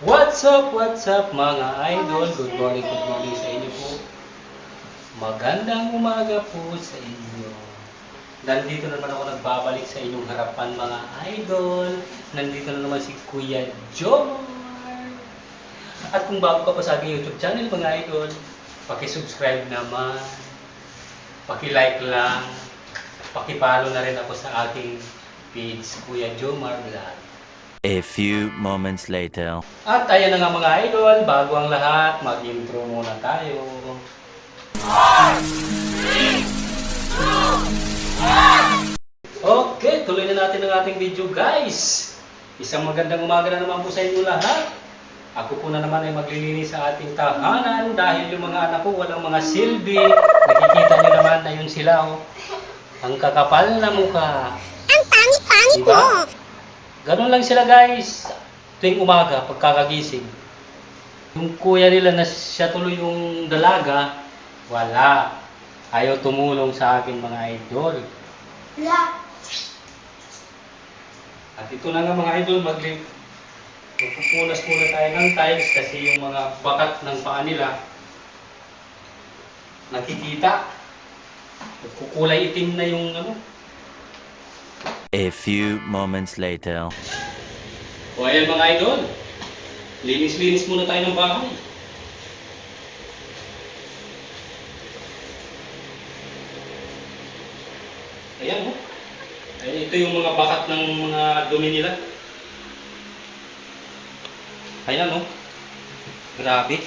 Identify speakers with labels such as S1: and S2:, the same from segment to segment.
S1: What's up, what's up mga idol? Good morning, good morning sa inyo po. Magandang umaga po sa inyo. Nandito na naman ako nagbabalik sa inyong harapan mga idol. Nandito na naman si Kuya Jomar. At kung bago ka pa sa aking YouTube channel mga idol, paki-subscribe naman. Paki-like lang. Paki-follow na rin ako sa aking page Kuya Jomar Vlog.
S2: A few moments later.
S1: At ayan na nga mga idol, bago ang lahat, mag-intro muna tayo. Okay, tuloy na natin ang ating video guys. Isang magandang umaga na naman po sa inyo lahat. Ako po na naman ay maglilinis sa ating tahanan dahil yung mga anak ko walang mga silbi. Nakikita niyo naman, ayun sila oh. Ang kakapal na mukha.
S3: Ang pangit-pangit
S1: Diba?
S3: mo.
S1: Ganun lang sila guys. Tuwing umaga, pagkakagising. Yung kuya nila na siya tuloy yung dalaga, wala. Ayaw tumulong sa akin mga idol.
S3: La.
S1: At ito na nga mga idol, magli magpupunas muna tayo ng tiles kasi yung mga bakat ng paa nila nakikita. Kukulay itim na yung ano.
S2: A few moments later.
S1: O ayan mga idol, linis-linis muna tayo ng bahay. Ayan oh. Ayan, ito yung mga bakat ng mga dumi nila. Ayan oh. Grabe.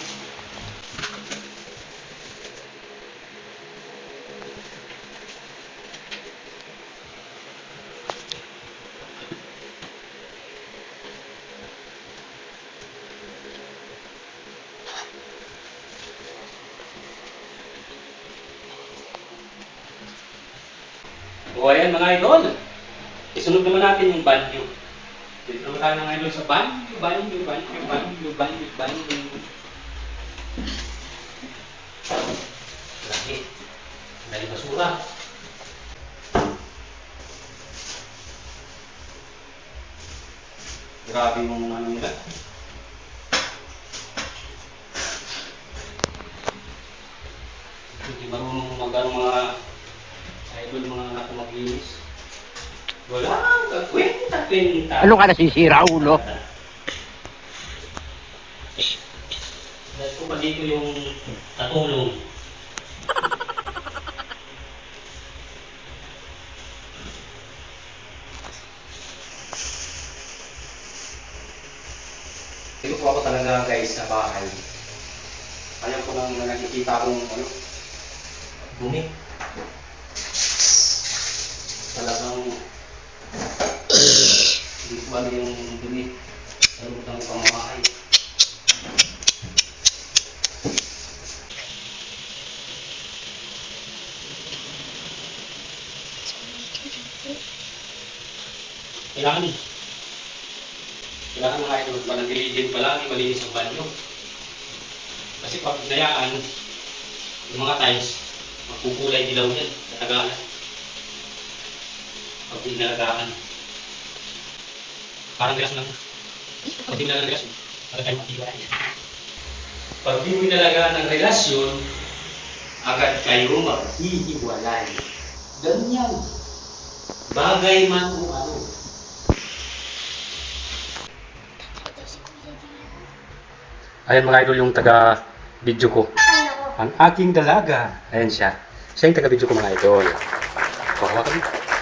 S1: O ayan mga idol. Isunod naman natin yung banyo. Dito naman tayo ng idol sa banyo, banyo, banyo, banyo, banyo, banyo. Laki. Dahil basura. Grabe yung ano nila. Hindi marunong mag ano, mga idol maglinis. Wala, kakwenta, kwenta.
S4: Ano ka nasisira, ulo?
S1: Dahil ko pa dito yung katulong. Dito po ako talaga guys sa bahay. Kaya ko lang na nakikita akong ano, dumi. Talagang hindi ko ano yung dumi. Sa loob ng pamamahay. Kailangan kailangan mga idol, panagilihin palagi, malinis ang banyo. Kasi pag hinayaan, yung mga tiles, magkukulay dilaw yan, katagalan. Pag inalagaan. Parang gas lang. Pag di nalagaan ng gas, parang tayo matibay. Pag di mo inalagaan ng relasyon, agad kayo maghihiwalay. Ganyan. Bagay man o ano. Ayan mga idol yung taga video ko. Ang aking dalaga. Ayan siya. Siya yung taga video ko mga idol. Kuha ka